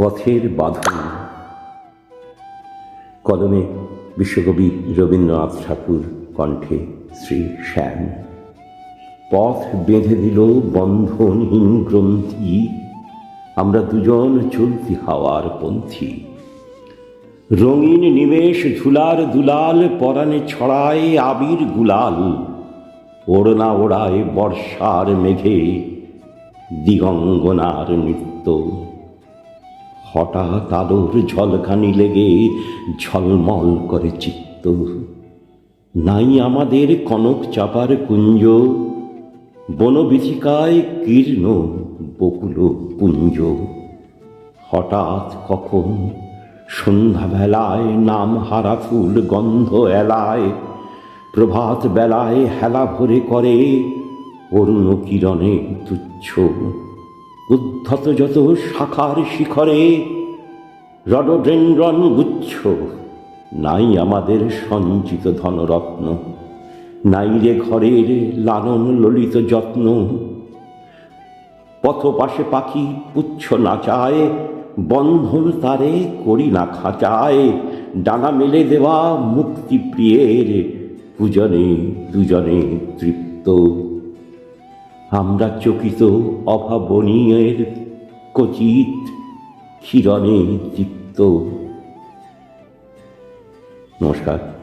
পথের বাঁধন কলমে বিশ্বকবি রবীন্দ্রনাথ ঠাকুর কণ্ঠে শ্রী শ্যাম, পথ বেঁধে দিল বন্ধনহীন গ্রন্থি, আমরা দুজন চলতি হাওয়ার পন্থী। রঙিন নিমেষ ঝুলার দুলাল পরাণে ছড়ায় আবির গুলাল, ওড়না ওড়ায় বর্ষার মেঘে দিগঙ্গনার নৃত্য। হঠাৎ আলোর ঝলকানি লেগে ঝলমল করে চিত্ত। নাই আমাদের কনক চাপার কুঞ্জ, বনবিথিকায় কীর্ণ বকুল পুঞ্জ। হঠাৎ কখন সন্ধ্যাবেলায় নাম হারা ফুল গন্ধ এলায় প্রভাত বেলায় হেলা ভরে করে অরুণ কিরণে তুচ্ছ। উদ্ধত যত শাখার শিখরে রডড্রেন্ড্রন গুচ্ছ নাই আমাদের সঞ্চিত ধনরত্ন, নাই রে ঘরের লালন ললিত যত্ন। পথ পাশে পাখি পুচ্ছ নাচায় বন্ধন তারে করি না খাঁচায়। ডানা মেলে দেওয়া মুক্তি প্রিয়ের পূজনে দুজনে তৃপ্ত। আমরা চকিত অভাবনীয়ের কচিত ক্ষীরণে তৃপ্ত নমস্কার।